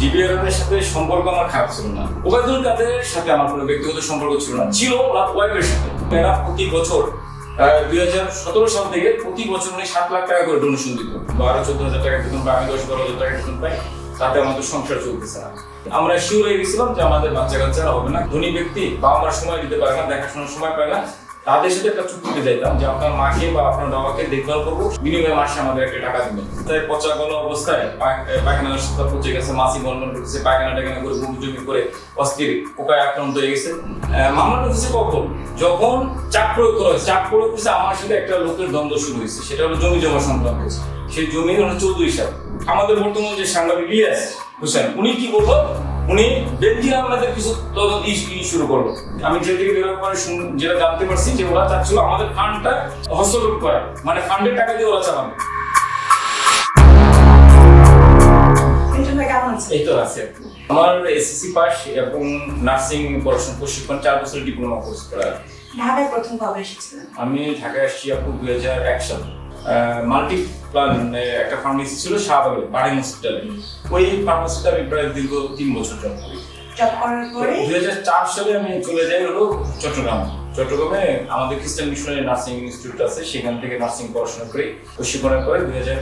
ডিবিআরের সাথে সম্পর্ক আমার খারাপ ছিল না। ওবায়দুল কাদের সাথে আমার কোনো ব্যক্তিগত সম্পর্ক ছিল না। ছিল ওনার ওয়াইফের সাথে। এরা প্রতি বছর দুই হাজার সতেরো সাল থেকে প্রতি বছর উনি সাত লাখ টাকা করে ডোনেশন দিত। বারো, চোদ্দ হাজার টাকা বেতন বা আমি দশ, বারো হাজার টাকা বেতন পাই। তাতে আমাদের সংসার চলতেছে না। আমরা শিওর হয়ে গেছিলাম যে আমাদের বাচ্চা কাচ্চারা হবে না। ধনী ব্যক্তি বা আমার সময় দিতে পারে না, দেখাশোনার সময় পায় না। তাদের সাথে একটা চুক্তিতে যাইতাম যে আপনার মাকে বা আপনার বাবাকে দেখভাল করব, বিনিময়ে মাসে আমাদের একটা টাকা দিবেন। তাই পচা গলা অবস্থায় পায়- পায়খানার সাথে পচে গেছে মাসি বন্ধন করতেছে, পায়খানা টায়খানা করে বমি জমি করে অস্থির, পোকায় আক্রান্ত হয়ে গেছে। মামলাটা হচ্ছে কখন? যখন চাপ প্রয়োগ করা হয়েছে। চাপ প্রয়োগ করছে আমার সাথে একটা লোকের দ্বন্দ্ব শুরু হয়েছে। সেটা হলো জমি জমা সংক্রান্ত। সেই জমি হলো চৌধুরী সাহেব। আমাদের বর্তমান যে সাংবাদিক ইলিয়াস হোসেন, উনি কি বলব উনি বেঞ্জির আমাদের কিছু তদন্ত শুরু করল। আমি যে থেকে বেরোর পরে যেটা জানতে পারছি যে ওরা চাচ্ছিল আমাদের ফান্ডটা হস্তক্ষেপ করা। মানে ফান্ডের টাকা দিয়ে ওরা আছেন এই তো আছে। আমার এসএসসি পাস এবং নার্সিং পড়াশোনা প্রশিক্ষণ চার বছর ডিপ্লোমা কোর্স করা ঢাকায় প্রথম কবে এসেছিলেন? আমি ঢাকায় আসছি আপু দুই হাজার এক সালে। মাল্টি একটা ফার্মেসি ছিল শাহবাগে বাড়ি হসপিটালে ওই ফার্মেসিটা আমি প্রায় দীর্ঘ তিন বছর জব করি। জব করার পরে? দুই হাজার চার সালে আমি চলে যাই হলো চট্টগ্রাম। চট্টগ্রামে আমাদের খ্রিস্টান মিশনের নার্সিং ইনস্টিটিউট আছে সেখান থেকে নার্সিং পড়াশোনা করি। প্রশিক্ষণের পরে দুই হাজার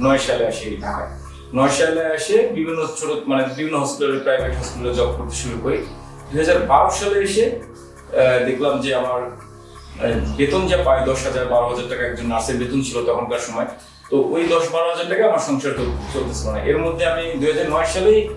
নয় সালে আসি ঢাকায়। নয় সালে এসে বিভিন্ন ছোট মানে বিভিন্ন হসপিটালে প্রাইভেট হসপিটালে জব করতে শুরু করি। দুই হাজার বারো সালে এসে আহ, দেখলাম যে আমার বেতন যা পাই দশ হাজার বারো হাজার টাকা একজন নার্সের বেতন ছিল তখনকার সময়। তো ওই দশ বারো হাজার টাকা আমার সংসার চল- চলতেছিল না এর মধ্যে আমি দুই হাজার নয় সালেই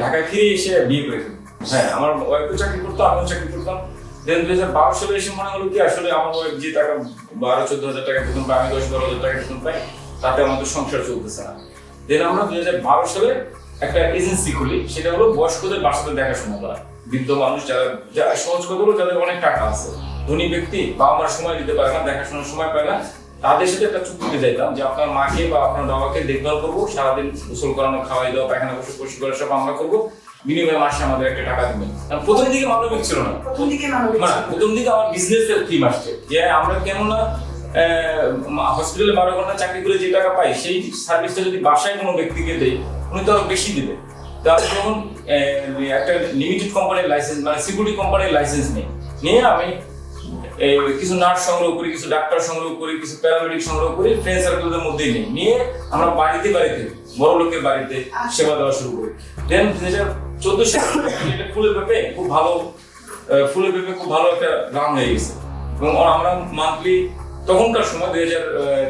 ঢাকায় ফিরে এসে বিয়ে করে হ্যাঁ আমার ওয়াইফও চাকরি করতো, আমিও চাকরি করতাম। দেন দুই হাজার বারো সালে এসে মনে হলো কি, আসলে আমার ওয়াইফ যে টাকা, বারো, চোদ্দ হাজার টাকা বেতন পাই আমি দশ বারো হাজার টাকা বেতন পাই, তাতে আমাদের সংসার চলতেছে না। দেন আমরা দুই হাজার বারো সালে একটা এজেন্সি খুলি, সেটা হলো বয়স্কদের বাসাতে দেখাশোনা করা। বৃদ্ধ মানুষ যারা যারা সহজ কথা হলো, যাদের অনেক টাকা আছে। ধনী ব্যক্তি বা আমার সময় দিতে পারে না, দেখাশোনার সময় পায় না। তাদের সাথে একটা চুক্তিতে যাইতাম যে আপনার মাকে বা আপনার বাবাকে দেখভাল করব সারাদিন গোসল করানো খাওয়াই দেওয়া পায়খানা বসে পরিষ্কার করা সব আমরা করব। বিনিময়ে মাসে আমাদের একটা টাকা দিবেন। প্রথম দিকে মানবিক ছিল না। প্রথম দিকে মানে প্রথম দিকে আমার বিজনেস এর থিম আসছে। যে আমরা কেন না হসপিটালে বারো ঘণ্টা চাকরি করে যে টাকা পাই সেই সার্ভিসটা যদি বাসায় কোনো ব্যক্তিকে দেয় উনি তো আরও বেশি দিবে। তো আমি যখন একটা লিমিটেড কোম্পানির লাইসেন্স মানে সিকিউরিটি কোম্পানির লাইসেন্স নেই। নিয়ে আমি কিছু নার্স সংগ্রহ করি, কিছু ডাক্তার সংগ্রহ করি, কিছু প্যারামেডিক সংগ্রহ করি ফ্রেন্ড সার্কেলদের মধ্যেই নেই। নিয়ে আমরা বাড়িতে বাড়িতে, বড় লোকের বাড়িতে সেবা দেওয়া শুরু করি। দেন দুই হাজার চোদ্দ সালে ফুলের পেপে খুব ভালো ফুলে পেপে খুব ভালো একটা রান হয়ে গেছে। এবং আমরা মান্থলি তখনকার সময় দুই হাজার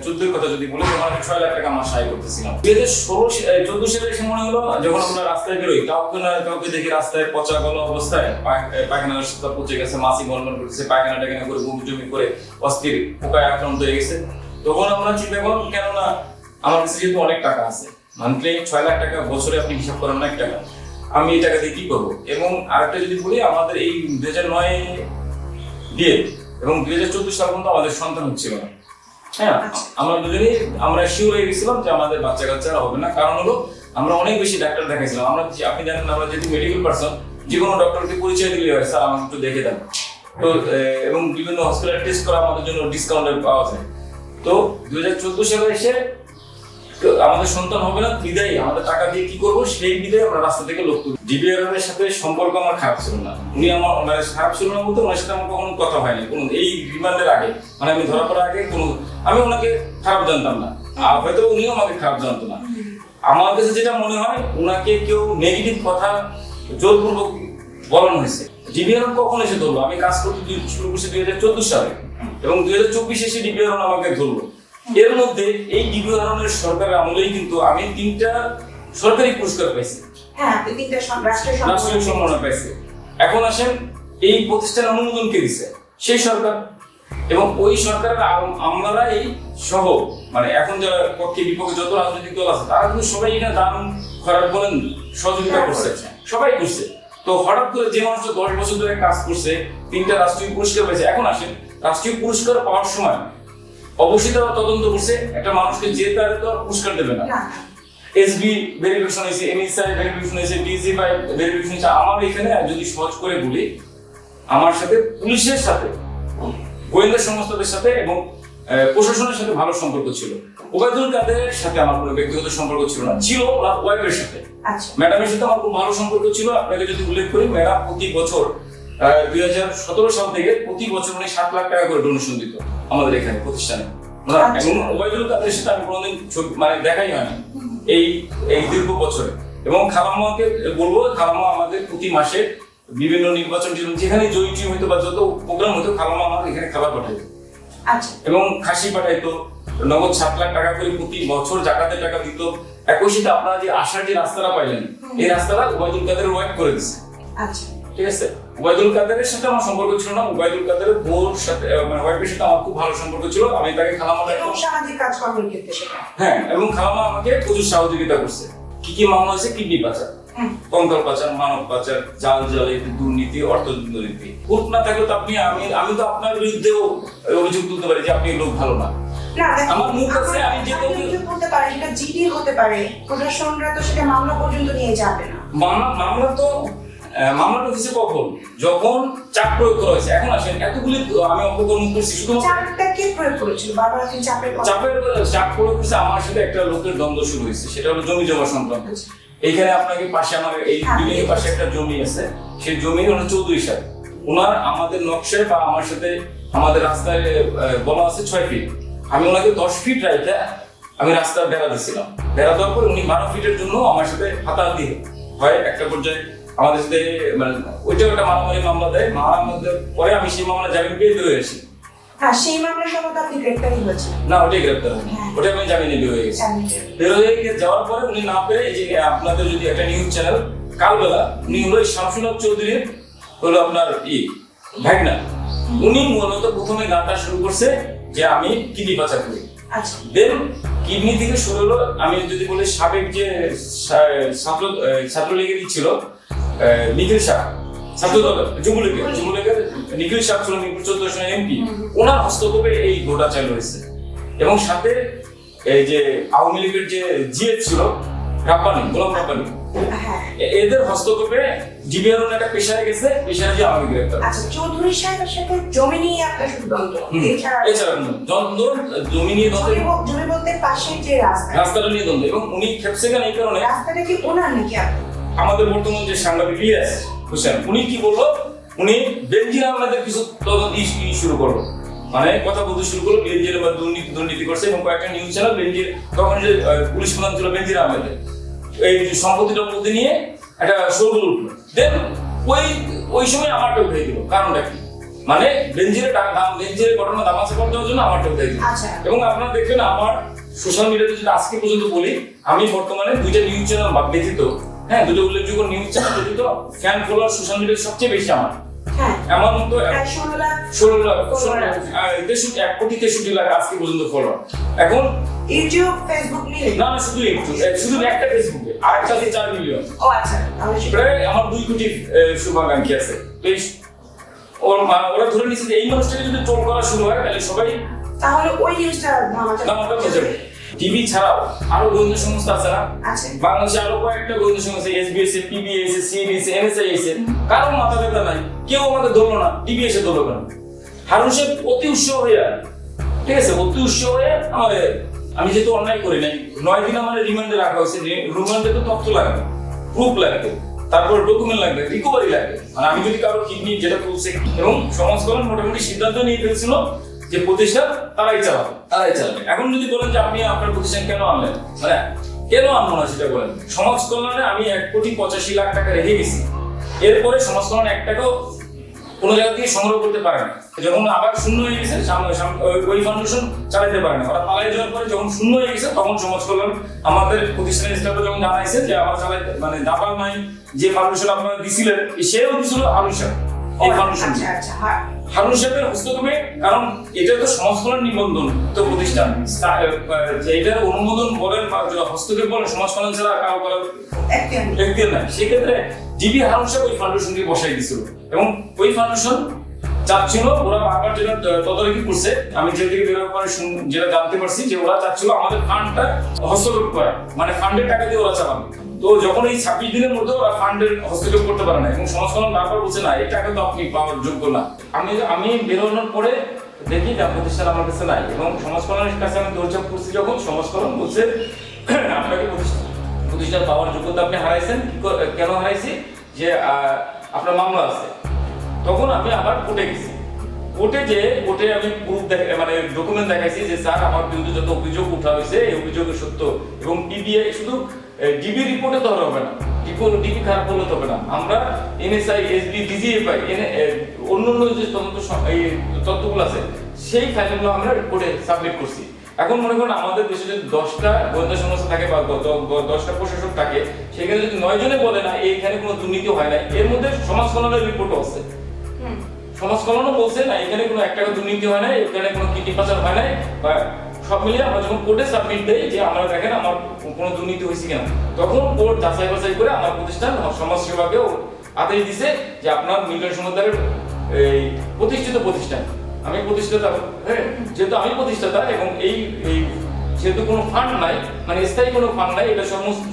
চোদ্দোর কথা যদি বলি তখন আমি ছয় লাখ টাকা মাস আয় করতেছিলাম। দুই হাজার ষোলো চোদ্দ সালে এসে মনে হলো যখন আমরা রাস্তায় বেরোই কাউকে না কাউকে দেখি রাস্তায় পচা গলা অবস্থায় পায়- আহ, পায়খানার সাথে পচে গেছে মাসি বন্ধন করতেছে পায়খানা টায়খানা করে বমি টমি করে অস্থির পোকায় আক্রান্ত হয়ে গেছে। তখন আমরা চিন্তা করলাম কেননা আমার কাছে যেহেতু অনেক টাকা আছে মান্থলি ছয় লাখ টাকা বছরে আপনি হিসাব করেন অনেক টাকা। আমি এই টাকা দিয়ে কি করব? এবং আরেকটা যদি বলি আমাদের এই দুই হাজার নয় বিয়ে এবং দুই হাজার চোদ্দ সাল পর্যন্ত আমাদের সন্তান হচ্ছিল না। হ্যাঁ আচ্ছা। আমরা দুজনেই আমরা শিওর হয়ে গেছিলাম যে আমাদের বাচ্চা কাচ্চারা হবে না। কারণ হলো আমরা অনেক বেশি ডাক্তার দেখাইছিলাম। আমরা আপনি জানেন আমরা যেহেতু মেডিকেল পার্সন যে কোনো ডক্টরকে পরিচয় দিলে হয়। স্যার আমাকে একটু দেখে দেন। তো এবং বিভিন্ন হসপিটাল টেস্ট করা আমাদের জন্য ডিসকাউন্ট পাওয়া যায়। তো দুই হাজার চোদ্দ সালে এসে আমাদের সন্তান হবে না, বিদায়। আমাদের টাকা দিয়ে কি করব? সেই বিদায় আমরা রাস্তা থেকে লোক তুলি ডিবিআর এর সাথে সম্পর্ক আমার খারাপ ছিল না। উনি আমার মানে খারাপ ছিল না বলতে ওনার সাথে আমার কখনো কথা হয়নি। কোনো এই রিমান্ডের আগে। মানে আমি ধরা পড়ার আগে কোনো আমি ওনাকে খারাপ জানতাম না। আর হয়তো উনিও আমাকে খারাপ জানতো না। আমার কাছে যেটা মনে হয় ওনাকে কেউ নেগেটিভ কথা জোরপূর্বক বলানো হয়েছে। ডিবিআর কখন এসে ধরলো? আমি কাজ করতে শুরু করছি দুই হাজার চোদ্দ সালে। এবং দুই হাজার চব্বিশে এসে ডিবিআর আমাকে ধরলো। এর মধ্যে এই ডিবিআর সরকারের আমলেই কিন্তু আমি তিনটা সরকারি পুরস্কার পাইছি। হ্যাঁ তিনটা রাষ্ট্রীয় সম্মান পাইছে। এখন আসেন এই প্রতিষ্ঠান অনুমোদন কে দিছে? সেই সরকার। এবং ওই সরকারের আমলারাই সহ মানে এখন যারা পক্ষে বিপক্ষে যত রাজনৈতিক দল আছে তারা কিন্তু সবাই এখানে দান খরার বলেন সহযোগিতা হ্যাঁ, করছে। করছে। সবাই করছে। তো হঠাৎ করে যে মানুষটা দশ বছর ধরে কাজ করছে তিনটা রাষ্ট্রীয় পুরস্কার পেয়েছে এখন আসেন রাষ্ট্রীয় পুরস্কার পাওয়ার সময় অবশ্যই তারা তদন্ত করছে একটা মানুষকে যে তার তো পুরস্কার দেবে না। এসবি ভেরিফিকেশন হয়েছে এনএসআই ভেরিফিকেশন হয়েছে ডিজি ফাই ভেরিফিকেশন হয়েছে। আমার এখানে যদি সহজ করে বলি আমার সাথে পুলিশের সাথে গোয়েন্দা সংস্থাদের সাথে এবং প্রশাসনের সাথে ভালো সম্পর্ক ছিল। ওবায়দুল কাদেরের সাথে আমার কোনো ব্যক্তিগত সম্পর্ক ছিল না ছিল ওনার ওয়াইফের সাথে। আচ্ছা। ম্যাডামের সাথে আমার খুব ভালো সম্পর্ক ছিল আপনাকে যদি উল্লেখ করি ম্যাডাম প্রতি বছর দুই হাজার সতেরো সাল থেকে প্রতি বছর উনি সাত লাখ টাকা করে ডোনেশন দিত আমাদের এখানে প্রতিষ্ঠানে। আচ্ছা। এবং ওবায়দুল কাদের সাথে আমি কোনোদিন মানে দেখাই হয়নি এই এই দীর্ঘ বছরে। এবং খালাম্মাকে বলব খালাম্মা আমাদের প্রতি মাসে বিভিন্ন নির্বাচন টির্বাচন যেখানে জয়ী টিম হইতো বা যত প্রোগ্রাম হতো খালাম্মা আমাদের এখানে খাবার পাঠাইতো। আচ্ছা। এবং খাসি পাঠাইতো নগদ সাত লাখ টাকা করে প্রতি বছর জাকাতের টাকা দিত। একই সাথে আপনারা যে আসার যে রাস্তাটা পাইলেন এই রাস্তাটা ওবায়দুল কাদের ওয়াইফ করে দিচ্ছে ঠিক আছে? ওবায়দুল কাদেরের সাথে আমার সম্পর্ক ছিল না। ওবায়দুল কাদেরের বউর সাথে মানে ওয়াইফের সাথে আমার খুব ভালো সম্পর্ক ছিল। আমি তাকে খালামা এবং সামাজিক কাজকর্মের ক্ষেত্রে হ্যাঁ এবং খালামা আমাকে প্রচুর সহযোগিতা করছে। কি কি মামলা হয়েছে? কিডনি পাচার কঙ্কাল পাচার মানব পাচার জাল দুর্নীতি অর্থ দুর্নীতি কোর্ট না থাকলে তো আপনি আমি আমি তো আপনার বিরুদ্ধেও অভিযোগ তুলতে পারি যে আপনি লোক ভালো না। আমার মুখ আছে, আমি যে করতে সেটা জিডি হতে পারে প্রশাসনরা তো সেটা মামলা পর্যন্ত নিয়ে যাবে না। মামলা মামলা তো মামলাটা হয়েছে কখন? যখন চাপ প্রয়োগ করা হয়েছে। এখন আসেন এতগুলি আমি অপকর্ম করছি চাপটা কে প্রয়োগ করেছিল? বারবার চাপের চাপের চাপ প্রয়োগ করছে আমার সাথে একটা লোকের দ্বন্দ্ব শুরু হয়েছে সেটা হলো জমি জমা সংক্রান্ত। এইখানে আপনাকে পাশে আমার এই হ্যাঁ। বিল্ডিং এর পাশে একটা জমি আছে সেই জমি হলো চৌধুরী সাহেব। ওনার আমাদের নকশায় বা আমার সাথে আমাদের রাস্তায় বলা আছে ছয় ফিট আমি ওনাকে দশ ফিট রাইতে আমি রাস্তার বেড়া দিছিলাম বেড়া দেওয়ার পর উনি বারো ফিটের জন্য আমার সাথে হাতা দিয়ে হয় একটা পর্যায়ে আমাদের সাথে মানে একটা মারামারি মামলা দেয় মারামারি দেওয়ার পরে আমি সেই মামলা জামিন পেয়ে বেরোয় আসি। হ্যাঁ সেই মামলার সময় আপনি গ্রেপ্তারই হয়েছেন না ওটাই গ্রেপ্তার হ্যাঁ। ওটা আমি জামিনে বের হয়ে গেছি। বের হয়ে গিয়ে যাওয়ার পরে উনি না পেরে এই যে আপনাদের যদি একটা নিউজ চ্যানেল কালবেলা উনি হলো এই চৌধুরীর হলো আপনার ই ভাগনা। উনি মূলত প্রথমে গানটা শুরু করছে যে আমি কিডনি পাচার করি আচ্ছা। দেন কিডনি থেকে শুরু হলো আমি যদি বলি সাবেক যে ছাত্র আহ, ছাত্রলীগের ই ছিল নিখিল শাহ। যুবলীগের যুবলীগের নিখিল শাহ ছিল মিরপুর চোদ্দ সনের এমপি ওনার হস্তক্ষেপে এই গোটা চালু হয়েছে। এবং সাথে এই যে আওয়ামী লীগের যে ছিল রাব্বানি গোলাম রাব্বানি হ্যাঁ। এদের হস্তক্ষেপে জিবিআর একটা পেশায় গেছে পেশায় যে গ্রেপ্তার আচ্ছা চৌধুরী সাহেবের সাথে জমি নিয়ে আপনার শুধু দ্বন্দ্ব। এছাড়া দ্বন্দ্ব জমি নিয়ে দ্বন্দ্ব? জমি বলতে পাশের যে রাস্তা। রাস্তাটা নিয়ে দ্বন্দ্ব। এবং উনি খেপছে কেন এই কারণে? রাস্তাটা কি ওনার নাকি আপনার আমাদের বর্তমান যে সাংবাদিক ইলিয়াস হোসেন উনি কি বলল? উনি বেনজির আহমেদের কিছু তদন্ত শুরু করল। মানে কথা বলতে শুরু করল বেনজির আহমেদ দুর্নীতি দুর্নীতি করছে এবং কয়েকটা নিউজ চ্যানেল বেনজির তখন যে পুলিশ প্রধান ছিল বেনজির আহমেদের। এই যে সম্পত্তিটা বলতে নিয়ে একটা শোরগোল উঠল। দেন ওই ওই সময় আমারটা উঠে দিল। কারণটা কি? মানে টাকা দাম বেনজিরের ঘটনা দামাচা করে দেওয়ার জন্য আমারটা উঠে দিল। আচ্ছা। এবং আপনারা দেখবেন আমার সোশ্যাল মিডিয়াতে যদি আজকে পর্যন্ত বলি আমি বর্তমানে দুইটা নিউজ চ্যানেল ব্যতীত হ্যাঁ দুটো উল্লেখযোগ্য নিউজ চ্যানেল ব্যতীত ফ্যান ফলোয়ার সোশ্যাল মিডিয়ায় সবচেয়ে বেশি আমার। হ্যাঁ। আমার মতো ষোলো লাখ ষোলো লাখ তেষট্টি এক কোটি তেষট্টি লাখ আজকে পর্যন্ত ফলোয়ার এখন ইউটিউব ফেসবুক মিলে না না শুধু একটু শুধু একটা ফেসবুকে আর একটা চার মিলিয়ন ও আচ্ছা প্রায় আমার দুই কোটি শুভাকাঙ্ক্ষী আছে। তো ওর ধরে নিচ্ছে যে এই মানুষটাকে যদি ট্রোল করা শুরু হয় তাহলে সবাই তাহলে ওই নিউজটা হয়ে যাবে। টিভি ছাড়াও আরও গোয়েন্দা সংস্থা আছে না? আছে। বাংলাদেশে আরও কয়েকটা গোয়েন্দা সংস্থা এসবিএস পিবিএস সিবিএস এনএসআই এসে কারও মাথা ব্যথা নাই কেউ আমাকে ধরলো না টিভি এসে ধরলো কেন? হারুন সাহেব অতি উৎসাহ হইয়া ঠিক আছে অতি উৎসাহ হয়ে আমার আমি যেহেতু অন্যায় করি নাই নয় দিন আমার রিমান্ডে রাখা হয়েছে রিমান্ডে তো তথ্য লাগবে প্রুফ লাগবে তারপর ডকুমেন্ট লাগবে রিকভারি লাগবে। মানে আমি যদি কারও কিডনি যেটা বলছে এবং সমাজ কল্যাণ মোটামুটি সিদ্ধান্ত নিয়ে ফেলছিল যে প্রতিষ্ঠান তারাই চালাবে। তারাই চালাবে। এখন যদি বলেন যে আপনি আপনার প্রতিষ্ঠান কেন আনলেন? মানে কেন আনব না সেটা বলেন। সমাজ কল্যাণে আমি এক কোটি পঁচাশি লাখ টাকা রেখে গেছি। এরপরে সমাজ কল্যাণ এক টাকাও কোনো জায়গা থেকে সংগ্রহ করতে পারে না। যখন আবার শূন্য হয়ে গেছে ওই- ফাউন্ডেশন চালাতে পারে না। ওরা পালাই যাওয়ার পরে যখন শূন্য হয়ে গেছে তখন সমাজ কল্যাণ আমাদের প্রতিষ্ঠানের স্টাফে যখন জানাইছে যে আমার চালাইতে মানে দাবার নাই যে ফাউন্ডেশন আপনারা দিছিলেন সেও দিছিল আলু এই ফাউন্ডেশন আচ্ছা হারুন সাহেবের হস্তক্ষেপে কারণ এটা তো সমাজ কল্যাণ নিবন্ধন তো প্রতিষ্ঠান। এটার অনুমোদন বলেন বা হস্তক্ষেপ বলেন সমাজ কল্যাণ ছাড়া কারও করার নাই। সেক্ষেত্রে জিবি হারুন সাহেব ওই ফাউন্ডেশনকে বসাই দিছিল। এবং ওই ফাউন্ডেশন চাচ্ছিল ওরা বারবার যেটা তদারকি করছে আমি যে থেকে পরে যেটা জানতে পারছি যে ওরা চাচ্ছিল আমাদের ফান্ডটা হস্তক্ষেপ করা। মানে ফান্ডের টাকা দিয়ে ওরা চালাবে তো যখন এই ছাব্বিশ দিনের মধ্যে ওরা ফান্ডের হস্তক্ষেপ করতে পারে না এবং সংস্করণ বারবার বলছে, না এই টাকা তো আপনি পাওয়ার যোগ্য না। আমি আমি বেরোনোর পরে দেখি যে প্রতিষ্ঠান আমার কাছে নাই এবং সংস্করণের কাছে আমি দৌড়ঝাঁপ করছি যখন কল্যাণ বলছে, আপনাকে প্রতিষ্ঠান পাওয়ার যোগ্যতা আপনি হারাইছেন। কেন হারাইছি? যে আপনার মামলা আছে। তখন আমি আবার কোর্টে গেছি। কোর্টে যে কোর্টে আমি প্রুফ মানে ডকুমেন্ট দেখাইছি যে, স্যার, আমার বিরুদ্ধে যত অভিযোগ উঠা হয়েছে, এই অভিযোগের সত্য এবং পিবিআই শুধু ডিবি রিপোর্টে তো হবে না। রিপোর্ট ডিবি খারাপ তো হবে না। আমরা এনএসআই এসবি ডিজিএফআই অন্য অন্য যে তদন্ত এই তথ্যগুলো আছে সেই ফাইলগুলো আমরা কোর্টে সাবমিট করছি। এখন মনে করুন আমাদের দেশে যদি দশটা গোয়েন্দা সংস্থা থাকে বা দশটা প্রশাসক থাকে সেখানে যদি নয় জনে বলে না এইখানে কোনো দুর্নীতি হয় না এর মধ্যে সমাজ কল্যাণের রিপোর্টও আছে। সমাজ কল্যাণও বলছে না এখানে কোনো এক টাকা দুর্নীতি হয় না এখানে কোনো কিডনি পাচার হয় না বা সব মিলিয়ে আমরা যখন কোর্টে সাবমিট দেই যে আমরা দেখেন আমার কোনো দুর্নীতি হয়েছে কিনা? তখন কোর্ট যাচাই বাছাই করে আমার প্রতিষ্ঠান সমাজ সেবাকেও আদেশ দিছে যে আপনার মিলন সমুদ্রের এই প্রতিষ্ঠিত প্রতিষ্ঠান। আমি প্রতিষ্ঠাতা হ্যাঁ যেহেতু আমি প্রতিষ্ঠাতা এবং এই এই যেহেতু কোনো ফান্ড নাই মানে স্থায়ী কোনো ফান্ড নাই, এটা সমস্ত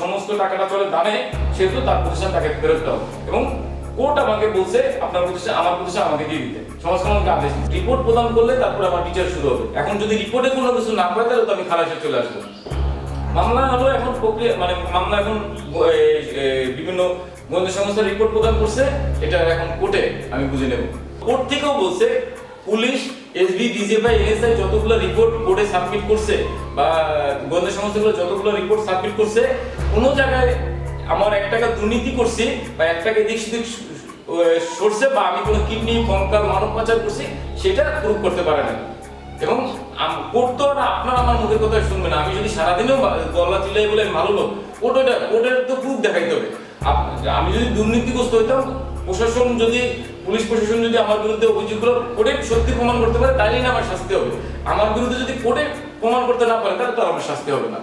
সমস্ত টাকাটা চলে দানে সেহেতু তার প্রতিষ্ঠান তাকে ফেরত দাও। এবং কোর্ট আমাকে বলছে, আপনার প্রতিষ্ঠান, আমার প্রতিষ্ঠান আমাকে দিয়ে দিতে। সমাজ কল্যাণকে আদেশ রিপোর্ট প্রদান করলে তারপরে আমার বিচার শুরু হবে। এখন যদি রিপোর্টে কোনো কিছু না পায় তাহলে তো আমি খালাসে চলে আসব। মামলা হলো এখন প্রক্রিয়া মানে মামলা এখন বিভিন্ন গোয়েন্দা সংস্থা রিপোর্ট প্রদান করছে, এটা এখন কোর্টে আমি বুঝে নেব। কোর্ট থেকেও বলছে, পুলিশ, এসবি ডিজিএফআই এএসআই যতগুলো রিপোর্ট কোর্টে সাবমিট করছে বা গোয়েন্দা সংস্থাগুলো যতগুলো রিপোর্ট সাবমিট করছে, কোনো জায়গায় আমার এক টাকা দুর্নীতি করছি বা এক টাকা এদিক সেদিক সরছে বা আমি কোনো কিডনি, কঙ্কাল, মানব পাচার করছি, সেটা প্রুভ করতে পারে না। এবং আম- কোর্ট আপনার আমার মুখের কথা শুনবে না। আমি যদি সারাদিনেও গলা চিল্লাই বলে ভালো লোক ওটা কোর্টের তো প্রুফ দেখাইতে হবে। আমি যদি দুর্নীতিগ্রস্ত হইতাম, প্রশাসন যদি পুলিশ প্রশাসন যদি আমার বিরুদ্ধে অভিযোগগুলো কোর্টে সত্যি প্রমাণ করতে পারে তাহলেই না আমার শাস্তি হবে। আমার বিরুদ্ধে যদি কোর্টে প্রমাণ করতে না পারে, তাহলে তো আমার শাস্তি হবে না।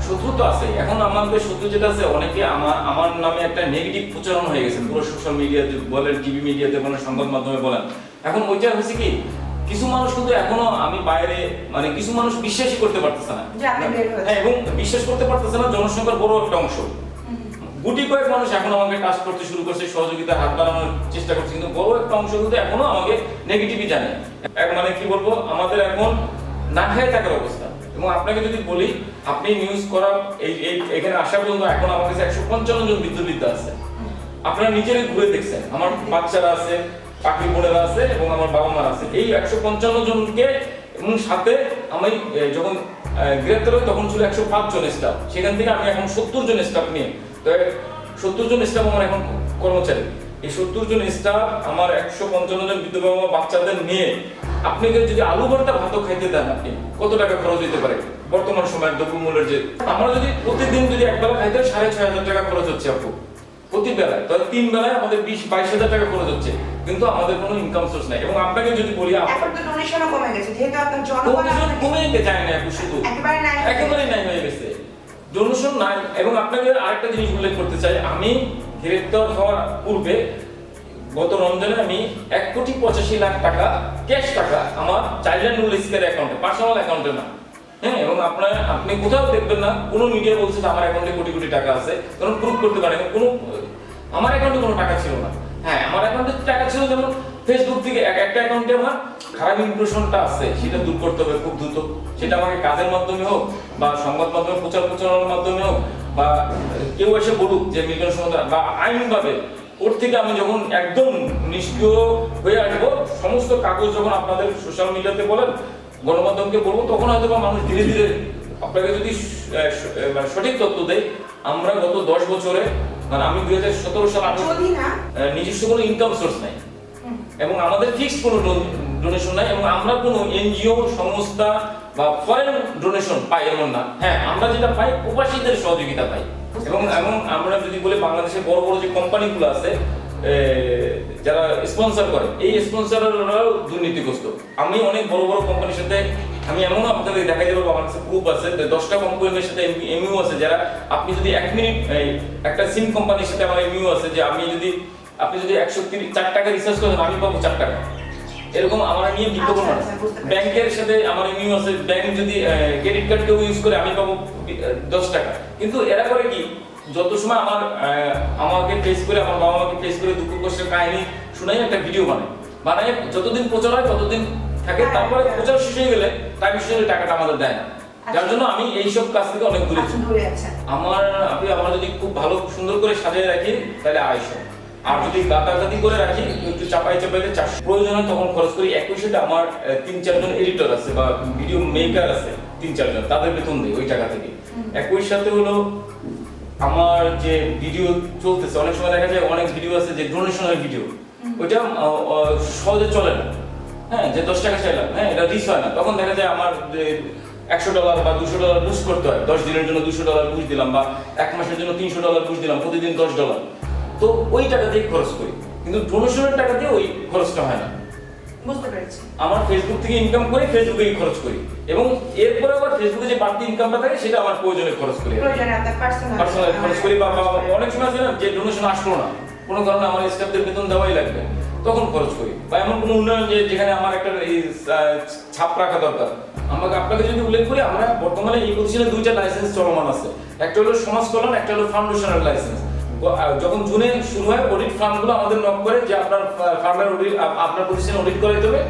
শত্রু তো আছে এখন আমাদের শত্রু যেটা আছে, অনেকে আমার আমার নামে একটা নেগেটিভ প্রচারণ হয়ে গেছে। পুরো সোশ্যাল মিডিয়াতে বলেন টিভি মিডিয়াতে বলেন, সংবাদ মাধ্যমে বলেন। এখন ওইটা হয়েছে কি? কিছু মানুষ কিন্তু এখনও আমি বাইরে মানে কিছু মানুষ বিশ্বাসই করতে পারতেছে না। হ্যাঁ এবং বিশ্বাস করতে পারতেছে না জনসংখ্যার বড় একটা অংশ। গুটি কয়েক মানুষ এখন আমাকে কাজ করতে শুরু করছে সহযোগিতা হাত বাড়ানোর চেষ্টা করছে কিন্তু বড় একটা অংশ কিন্তু এখনও আমাকে নেগেটিভই জানে। এক মানে কি বলব আমাদের এখন না খেয়ে থাকার অবস্থা। এবং আপনাকে যদি বলি আপনি নিউজ করা এই এখানে আসা পর্যন্ত এখন আমার কাছে একশো পঞ্চান্ন জন বিদ্যুৎবিদ্যা আছে। আপনারা নিজেরাই ঘুরে দেখছেন। আমার বাচ্চারা আছে বোনেরা আছে এবং আমার বাবা আছে। এই একশো পঞ্চান্ন জনকে এবং সাথে আমি যখন গ্রেপ্তার হই তখন ছিল একশো পাঁচ জন স্টাফ সেখান থেকে আমি এখন সত্তর জন স্টাফ নিয়ে, তো সত্তর জন স্টাফ আমার এখন কর্মচারী। এই সত্তর জন স্টাফ আমার একশো পঞ্চান্ন জন বিধবা মা বাচ্চাদের নিয়ে, আপনাকে যদি আলু ভর্তা ভাতও খাইতে দেন আপনি, কত টাকা খরচ হতে পারে? বর্তমান সময়ের দ্রব্যমূল্যের যে, আমরা যদি প্রতিদিন যদি একবেলা খাইতে সাড়ে ছয় হাজার টাকা খরচ হচ্ছে আপু। প্রতি বেলায় তাহলে তিন বেলায় আমাদের বিশ বাইশ হাজার টাকা খরচ হচ্ছে কিন্তু আমাদের কোনো ইনকাম সোর্স নাই। এবং আপনাকে যদি বলি এখন তো ডোনেশনও কমে গেছে যেহেতু আপনার জনগণ কমে যায় না শুধু। একেবারে নাই। হয়ে একেবারে গেছে। নাই হয়ে গেছে। ডোনেশন নাই। এবং আপনাকে আরেকটা জিনিস উল্লেখ করতে চাই। আমি গ্রেপ্তার হওয়ার পূর্বে গত রমজানে আমি এক কোটি পঁচাশি লাখ টাকা ক্যাশ টাকা আমার চাইল্ড অ্যান্ড অ্যাকাউন্টে পার্সোনাল অ্যাকাউন্টে না। হ্যাঁ এবং আপনার, আপনি কোথাও দেখবেন না, কোনো মিডিয়া বলছে যে আমার অ্যাকাউন্টে কোটি কোটি টাকা আছে কারণ প্রুফ করতে পারে কোনো, আমার অ্যাকাউন্টে কোনো টাকা ছিল না। হ্যাঁ আমার অ্যাকাউন্টে টাকা ছিল, যেমন ফেসবুক থেকে এক, একটা অ্যাকাউন্টে আমার খারাপ ইমপ্রেশনটা আছে, সেটা দূর করতে হবে খুব দ্রুত। সেটা আমাকে কাজের মাধ্যমে হোক, বা সংবাদ মাধ্যমে প্রচার প্রচারণার মাধ্যমে হোক, বা কেউ এসে বলুক যে মিলন সমুদ্র বা আইনভাবে ওর থেকে আমি যখন একদম নিষ্ক্রিয় হয়ে আসব, সমস্ত কাগজ যখন আপনাদের সোশ্যাল মিডিয়াতে বলেন গণমাধ্যমকে বলব তখন হয়তো বা মানুষ ধীরে ধীরে আপনাকে যদি মানে সঠিক তথ্য দেয় আমরা গত দশ বছরে মানে আমি দুই হাজার সতেরো সাল আঠারো নিজস্ব কোনো ইনকাম সোর্স নাই। এবং আমাদের ফিক্সড কোনো ডোনেশন নাই এবং আমরা কোনো এনজিও সংস্থা বা ফরেন ডোনেশন পাই এমন না। হ্যাঁ আমরা যেটা পাই প্রবাসীদের সহযোগিতা পাই। এবং এবং আমরা যদি বলি বাংলাদেশের বড় বড় যে কোম্পানিগুলো আছে যারা স্পন্সর করে এই স্পন্সররাও দুর্নীতিগ্রস্ত। আমি অনেক বড় বড় কোম্পানির সাথে আমি এমন আপনাদের দেখাই দেবো আমার কাছে গ্রুপ আছে। দশটা কোম্পানির সাথে এমইউ আছে যারা আপনি যদি এক মিনিট একটা সিম কোম্পানির সাথে আমার এমইউ আছে যে আমি যদি আপনি যদি একশো তিরিশ চার টাকা রিচার্জ করেন আমি পাবো চার টাকা। এরকম আমার নিয়ে বিজ্ঞাপন আচ্ছা, আছে আচ্ছা, পেরেছি। ব্যাংকের সাথে আমার এমইউ আছে ব্যাংক যদি ক্রেডিট কার্ড কেউ ইউজ করে আমি পাবো দশ টাকা। কিন্তু এরা করে কি যত সময় আমার আমাকে ফেস করে আমার বাবা মাকে ফেস করে দুঃখ কষ্টের কাহিনী শুনাই একটা ভিডিও বানায় বানায় যতদিন প্রচার হয় ততদিন থাকে। হ্যাঁ, তারপরে। প্রচার শেষ হয়ে গেলে টাইম শেষ হলে টাকাটা আমাদের দেয় না। যার জন্য আমি এইসব কাজ থেকে অনেক দূরে আচ্ছা, আমার আপনি আমার যদি খুব ভালো সুন্দর করে সাজিয়ে রাখি তাহলে আড়াইশো। আর যদি গাতাগাতি করে রাখি একটু চাপাই চাপাইতে চারশো। প্রয়োজন হয় তখন খরচ করি সাথে আমার তিন চারজন এডিটর আছে বা ভিডিও মেকার আছে তিন চারজন তাদের বেতন দিই ওই টাকা থেকে। একই সাথে হলো আমার যে ভিডিও চলতেছে অনেক সময় দেখা যায় অনেক ভিডিও আছে যে ডোনেশনের ভিডিও ওইটা সহজে চলে না। হ্যাঁ যে দশ টাকা চাইলাম হ্যাঁ এটা রিস হয় না। তখন দেখা যায় আমার যে একশো ডলার বা দুশো ডলার বুস্ট করতে হয়। দশ দিনের জন্য দুশো ডলার বুঝ দিলাম বা এক মাসের জন্য তিনশো ডলার বুঝ দিলাম প্রতিদিন দশ ডলার তো ওই টাকা দিয়ে খরচ করি। কিন্তু ডোনেশনের টাকা দিয়ে ওই খরচটা হয় না। বুঝতে পেরেছি। আমার ফেসবুক থেকে ইনকাম করি ফেসবুকেই খরচ করি। এবং এরপরে আবার ফেসবুকে যে বাড়তি ইনকামটা থাকে সেটা আমার প্রয়োজনে খরচ করি। পার্সোনাল পার্সোনাল খরচ করি বা অনেক সময় আছে না যে ডোনেশন আসলো না কোনো কারণে আমার স্টাফদের বেতন দেওয়াই লাগবে তখন খরচ করি। বা এমন কোনো উন্নয়ন যে যেখানে আমার একটা ছাপ রাখা দরকার। আমাকে আপনাকে যদি উল্লেখ করি আমরা বর্তমানে এই প্রতিষ্ঠানে দুইটা লাইসেন্স চলমান আছে। একটা হলো সমাজ কল্যাণ একটা হলো ফাউন্ডেশনের লাইসেন্স যখন জুনে শুরু হয় অডিট ফার্মগুলো আমাদের নক করে যে আপনার ফার্মের অডিট আপনার প্রতিষ্ঠানে অডিট করাইতে হবে।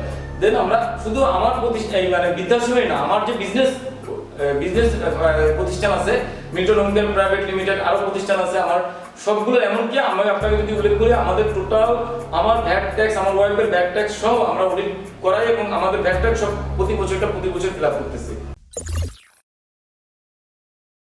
দেন আমরা শুধু আমার প্রতিষ্ঠান মানে বৃদ্ধাশ্রমে না, আমার যে বিজনেস বিজনেস প্রতিষ্ঠান আছে মিল্টন হোম প্রাইভেট লিমিটেড আরও প্রতিষ্ঠান আছে আমার, সবগুলো এমনকি আমি আপনাকে যদি উল্লেখ করি, আমাদের টোটাল আমার ভ্যাট ট্যাক্স আমার ওয়াইফের ভ্যাট ট্যাক্স সব আমরা অডিট করাই এবং আমাদের ভ্যাট ট্যাক্স সব প্রতি বছরটা প্রতি বছর ফিল আপ করতেছি।